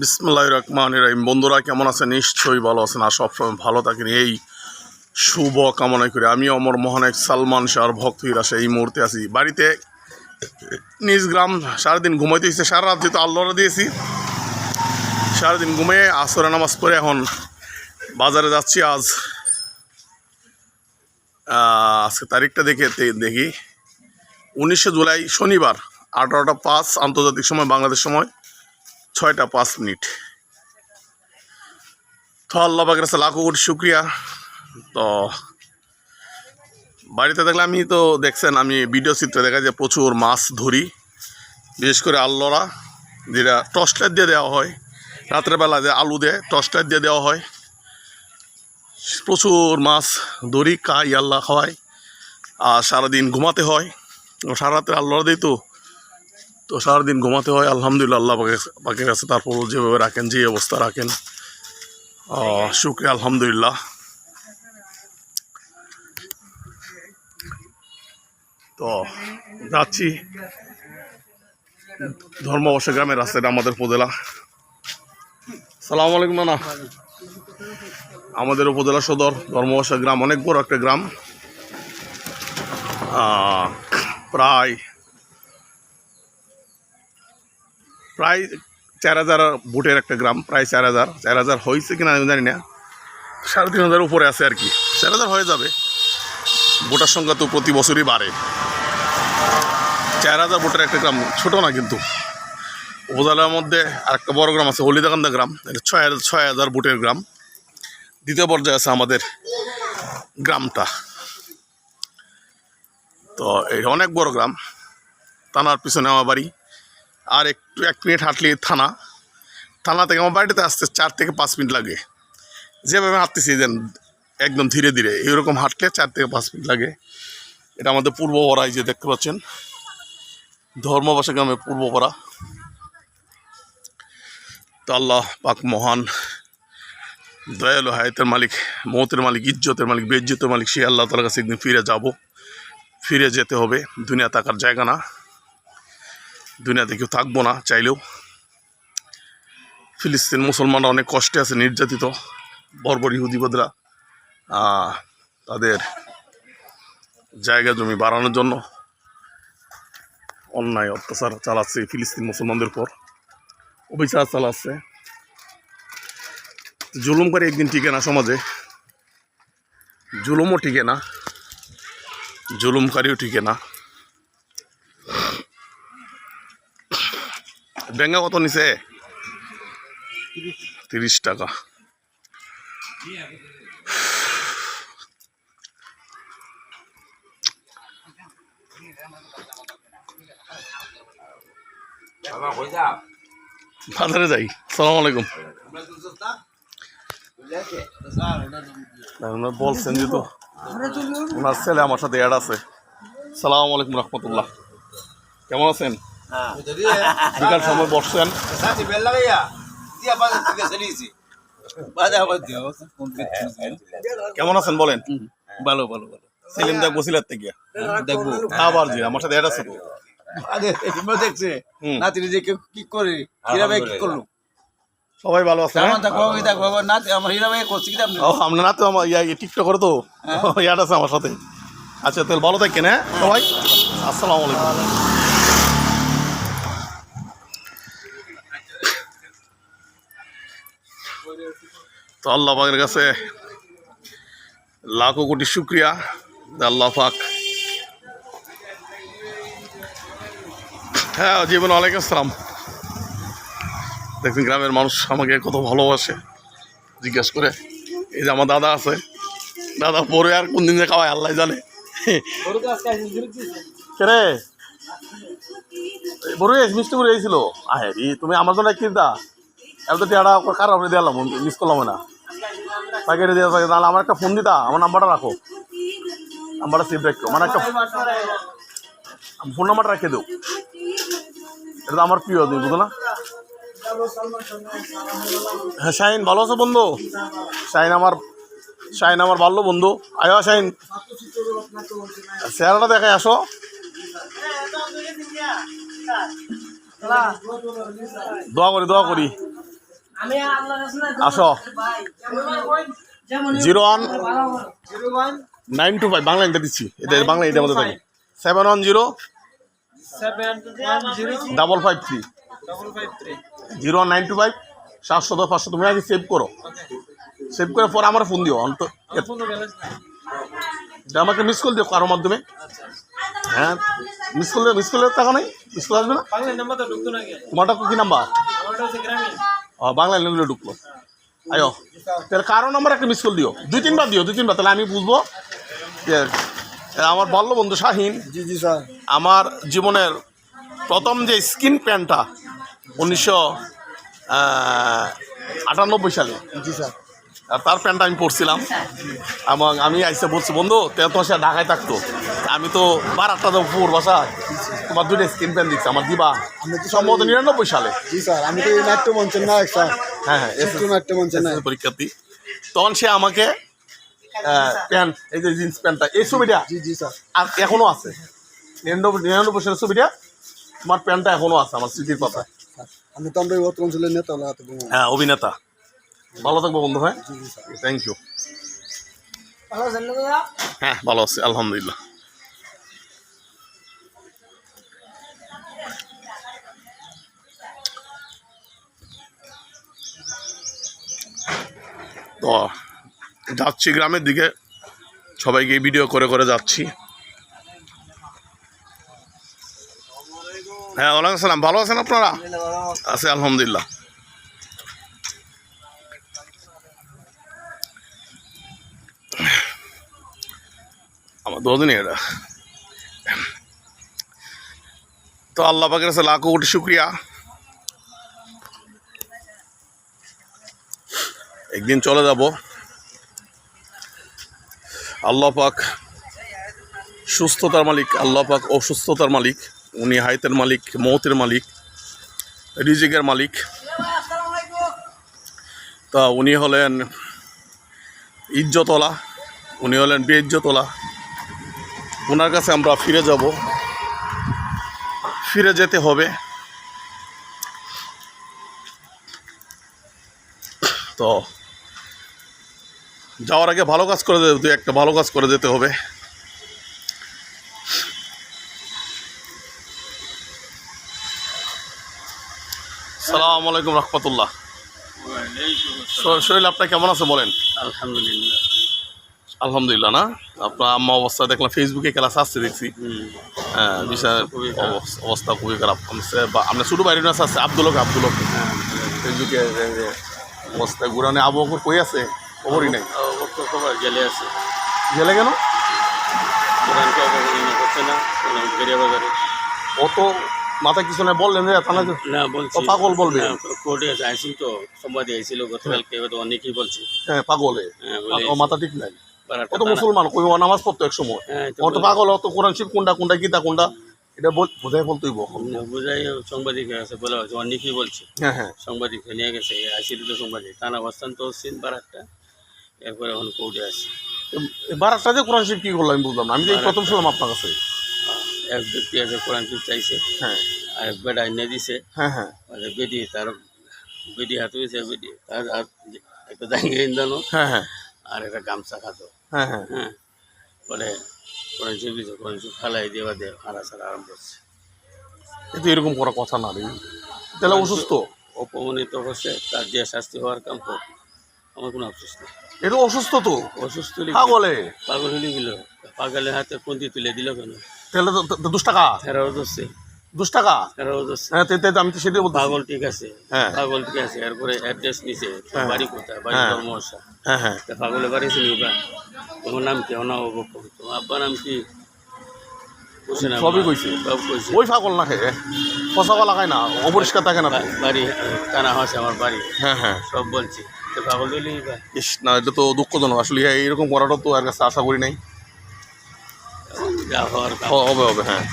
বিসমুল্লাহ রহমান রহিম। বন্ধুরা, কেমন আছেন? নিশ্চয়ই ভালো আছেন। আর সবসময় ভালো থাকেন। এই শুভ কামনা করি। আমি অমর মোহনায়ক সালমান শাহর ভক্তরা এই মুহূর্তে আছি। বাড়িতে নিজ গ্রাম সারাদিন ঘুমাইতে হচ্ছে সারা রাত যেহেতু আল্লাহরা দিয়েছি, সারাদিন ঘুমিয়ে আসরে নামাজ পড়ে এখন বাজারে যাচ্ছি। আজ আজকে তারিখটা দেখে দেখি। উনিশে জুলাই শনিবার, আঠারোটা পাঁচ, আন্তর্জাতিক সময়, বাংলাদেশ সময়। ছয়টা পাঁচ মিনিট। তো আল্লাহ কাছে লাখো কোটি শুক্রিয়া। তো বাড়িতে দেখলে আমি তো দেখছেন, আমি ভিডিও চিত্রে দেখা যায় প্রচুর মাছ ধরি, বিশেষ করে আল্লরা যেটা টর্চ লাইট দিয়ে দেওয়া হয়। রাত্রেবেলা যে আলু দেয় টর্চ লাইট দিয়ে দেওয়া হয়। প্রচুর মাছ ধরি, খাই, আল্লাহ খাওয়াই আর সারাদিন ঘুমাতে হয়। সারা রাত্রে আল্লাহরা দিই তো তো সারাদিন ঘুমাতে হয়, আলহামদুলিল্লাহ আল্লাহ পাকের কাছে তারপর যেভাবে রাখেন যে অবস্থা রাখেন। শুক্রিয়া, আলহামদুলিল্লাহ। তো যাচ্ছি ধর্মবর্ষ গ্রামের রাস্তাটা আমাদের উপজেলা। সালাম আলাইকুম, নানা। আমাদের উপজেলা সদর, ধর্মবর্ষ গ্রাম, অনেক বড় একটা গ্রাম। প্রায় প্রায় চার হাজার ভোটের একটা গ্রাম, প্রায় চার হাজার। চার হাজার হয়েছে কিনা আমি জানি না। সাড়ে তিন হাজার উপরে আছে আর কি। চার হাজার হয়ে যাবে। ভোটার সংখ্যা তো প্রতি বছরই বাড়ে। চার হাজার ভোটের একটা গ্রাম ছোটো না কিন্তু। উপজেলার মধ্যে আরেকটা বড় গ্রাম আছে, হলিদাকান্দা গ্রাম। এটা ছয় হাজার ছয় হাজার ভোটের গ্রাম। দ্বিতীয় পর্যায়ে আছে আমাদের গ্রামটা। তো এটা অনেক বড় গ্রাম। থানার পিছনে আমার বাড়ি। আর একটু, এক মিনিট হাঁটলে থানা। থানা থেকে আমার বাড়িতে আসতে চার থেকে পাঁচ মিনিট লাগে। যেভাবে হাঁটতেছি যেন একদম ধীরে ধীরে, এরকম হাঁটলে চার থেকে পাঁচ মিনিট লাগে। এটা আমাদের পূর্বপাড়া, এই যে দেখতে পাচ্ছেন। ধর্মবাসা গ্রামের পূর্বপাড়া। তো আল্লাহ পাক মহান, দয়ালু হায়াতের মালিক, মৌতের মালিক, ইজ্জতের মালিক বেজ্জতের মালিক, সে আল্লাহ তালার কাছে একদিন ফিরে যাব। ফিরে যেতে হবে, দুনিয়া থাকার জায়গা না। দুনিয়াতে কেউ থাকব না চাইলেও। ফিলিস্তিন মুসলমানরা অনেক কষ্টে আছে, নির্যাতিত, বর্বর ইহুদিবাদরা তাদের জায়গা জমি বাড়ানোর জন্য অন্যায় অত্যাচার চালাচ্ছে ফিলিস্তিন মুসলমানদের পর অবিচার চালাচ্ছে। জুলুম করে একদিন টিকে না সমাজে। জুলুমও টিকে না। জুলুমকারীও টিকে না। ব্যাঙ্গা কত নিছে? তিরিশ টাকা। বাজারে যাই। সালাম আলাইকুম। বলছেন যে তো ওনার ছেলে আমার সাথে অ্যাড আছে। সালাম আলাইকুম রহমতুল্লাহ। কেমন আছেন? বিকাল সময় বসছেন। কেমন আছেন বলেন? ভালো ভালো ভালো। সেলিম দেখ বসিলার থেকে। দেখব। আবার জি আমার সাথে আছে তো দেখছে। নাতি যে কে কি করে ভাই কি করল? সবাই ভালো আছেন হ্যাঁ? দেখব? আমার না তো আমার ইয়া টিকটক করে তো। ইয়াদ আছে আমার সাথে। আচ্ছা তাহলে ভালো থাকেন হ্যাঁ? সবাই। আসসালামু আলাইকুম। তো আল্লাহ পাকের কাছে লাখো কোটি শুক্রিয়া। আল্লাহ পাক হ্যাঁ জীবন ওয়ালাইকুম আসসালাম। দেখবেন গ্রামের মানুষ আমাকে কত ভালোবাসে, জিজ্ঞেস করে। এই যে আমার দাদা আছে, দাদা পরে আর কোন দিন যে খাওয়ায়, আল্লাহ জানে। বড় মিষ্টি করে এইছিল আহে রি তুমি আমার জন্য কিনতা? এত টিয়াটা আপনি দিলাম মিস করলাম না। তাকে দিয়ে থাকে তাহলে আমার একটা ফোন দিতা, আমার নাম্বারটা রাখো। নাম্বারটা সেভ রাখো মানে একটা ফোন নাম্বারটা রেখে দেও। এটা তো আমার প্রিয়, তুমি বুঝো না? হ্যাঁ শাহিন, ভালো আছো বন্ধু? শাহিন আমার শাহিন আমার ভালো বন্ধু। আয়ো, শাহিন। চেহারাটা দেখাই, আসো। দোয়া করি দোয়া করি। আসো। Zero one nine two five Bangla এটা দিচ্ছি। এটা বাংলা এটার মধ্যে থাকি seven one zero double five three. Zero one nine two five সাতশো দশ পাঁচশো। তুমি আগে সেভ করো। সেভ করে পরে আমার ফোন দিও অন্ত আমাকে মিস কল দিও কারোর মাধ্যমে। হ্যাঁ মিস করলে মিস করলে টাকা নাই মিস কল আসবে না। বাংলা নাম্বার তো ঢুকতো না কে তোমারটা কি নাম্বার বাংলা ল্যাঙ্গুয়েজে ঢুকলো। আয়ো তাহলে কারও নাম্বার একটা মিস কল দিও। দুই তিনবার দিও দুই তিনবার তাহলে আমি বুঝব যে আমার বাল্য বন্ধু শাহিন জি জি স্যার। আমার জীবনের প্রথম যে স্কিন প্যান্টটা উনিশশো আটানব্বই সালে। জি স্যার। আর তার প্যান্টটা আমি পরছিলাম। এবং আমি আইসে বলছি বন্ধু তোমার সাথে ঢাকায় থাকতো। আমি তো বারাটটা দেবো পুর বাসায়। তোমার দুইটা স্কিন প্যান্ট দিচ্ছে আমার দিবা? আমি তো সম্ভবত নিরানব্বই সালে। জি স্যার আমি তো এই নাট্য মঞ্চের নায়ক স্যার। হ্যাঁ হ্যাঁ চিত্র নাট্য মঞ্চের নায়ক। পরীক্ষার্থী। তখন সে আমাকে প্যান্ট এই যে জিন্স প্যান্টটা এই ছবিটা জি জি স্যার। আর এখনও আছে। নিরানব্বই নিরানব্বই সালের ছবিটা তোমার প্যান্টটা এখনও আছে আমার স্মৃতির কথা। আমি তো আমরা অঞ্চলের নেতা হ্যাঁ অভিনেতা। ভালো থাকব বন্ধু হ্যাঁ? জি জি স্যার। থ্যাংক ইউ ভালো আছেন না দাদা? হ্যাঁ ভালো আছি আলহামদুলিল্লাহ। তো যাচ্ছি গ্রামের দিকে। সবাইকে ভিডিও করে করে যাচ্ছি। হ্যাঁ ওয়ালাইকুম আসসালাম ভালো আছেন আপনারা? আছে, আলহামদুলিল্লাহ। আমার দুদিনই এটা। তো আল্লাহ পাকের কাছে লাখো কোটি শুক্রিয়া। একদিন চলে যাব। আল্লাহ পাক সুস্থতার মালিক, আল্লাহ পাক অসুস্থতার মালিক, উনি হাইতের মালিক, মৌতের মালিক, রিজিকের মালিক। তা উনি হলেন ইজ্জতলা, উনি হলেন বেইজ্জতলা। ওনার কাছে আমরা ফিরে যাব। ফিরে যেতে হবে। তো যাওয়ার আগে ভালো কাজ করে যেতে একটা ভালো কাজ করে যেতে হবে। সালাম আলাইকুম রহমতুল্লাহ। শরীর আপনার কেমন আছে বলেন? আলহামদুলিল্লাহ। আলহামদুলিল্লাহ না? আপনার আম্মা অবস্থা দেখলাম ফেসবুকে ক্লাস আসছে দেখছি। হ্যাঁ বিশাল অবস- অবস্থা খুবই খারাপ। আপনার ছোটো বাইরে আছে আছে আব্দুলক আব্দুলক ফেসবুকে যে- যে অবস্থা ঘুরানে আবহাওয়া কই আছে? খবরই নাই। খবর আছে। কেন কোরআনকে অবহেলনা করছে না গেরিয়া বাজারে। ও তো মাথায় কিছু নাই বললেন যে থানা না বলছি। পাগল বলবে। কোর্টে তো আইছিল গতকালকে অনেকেই বলছে। হ্যাঁ পাগলে হ্যাঁ, ও মাথা ঠিক নাই। ও তো মুসলমান কই নামাজ পড়তো এক সময়। হ্যাঁ, ও তো পাগল ও তো কোরআন শিব কোনটা কোনটা গীতা কোনটা এটা বল- বোঝাই বলতেই না, বুঝাই সাংবাদিক আছে বলা হয়েছে অনেকেই বলছে। হ্যাঁ হ্যাঁ। সাংবাদিক নিয়ে গেছে আইসিল তো সাংবাদিক। থানা অবস্থান তো সিন বারাকটা এরপরে এখন কোর্টে আছে বারাকটা যে কোরআন শিব কি করল আমি বুঝলাম না। আমি তো এই প্রথম শুনলাম আপনার কাছে। এক ব্যক্তি আছে কোরআন শিব চাইছে। হ্যাঁ। আর এক বেটা এনে দিছে। হ্যাঁ হ্যাঁ। মানে বেডি তার বেডি হাতে হয়েছে বেডি তার হাত একটা জাঙ্গিয়ে ইন্দানো হ্যাঁ হ্যাঁ। আর একটা গামছা খাতো। হ্যাঁ হ্যাঁ। হ্যাঁ। পরে কোরআন শিব দিছে কোরআন শিব খালাই দেওয়া দিয়ে হারা সারা আরম্ভ করছে। কিন্তু এরকম করার কথা না রে। তাহলে অসুস্থ? অপমানিত হচ্ছে তার যে শাস্তি হওয়ার কাম হোক আমার কোনো আফসোস নেই। এটা অসুস্থ তো? অসুস্থ পাগলে? পাগল হলে গেল। পাগলের হাতে কোনটি তুলে দিল কেন? তাহলে তো তো- তো দুশ টাকা? ফেরাও ধরছে। দুশ টাকা? ফেরাও ধরছে। হ্যাঁ তে- তে- আমি তো সেটাই বলতে পাগল ঠিক আছে। হ্যাঁ। পাগল ঠিক আছে এরপরে অ্যাড্রেস নিছে। হ্যাঁ। বাড়ি কোথায়? বাড়ি হ্যাঁ। ধর্মশা হ্যাঁ হ্যাঁ। তা পাগলে বাড়ি বা তোমার নাম কি? অনা অবক তোমার আব্বার নাম কি? সবই কইছে। কইছে। ওই পাগল না খেয়ে পচাকা লাগায় না অপরিষ্কার থাকে না বাড়ি কানা হয়েছে আমার বাড়ি। হ্যাঁ হ্যাঁ। সব বলছি। ইস না এটা তো দুঃখজনক। আসলে এইরকম করাটা তো আর কাছে আশা করি নাই। হবে হবে হ্যাঁ।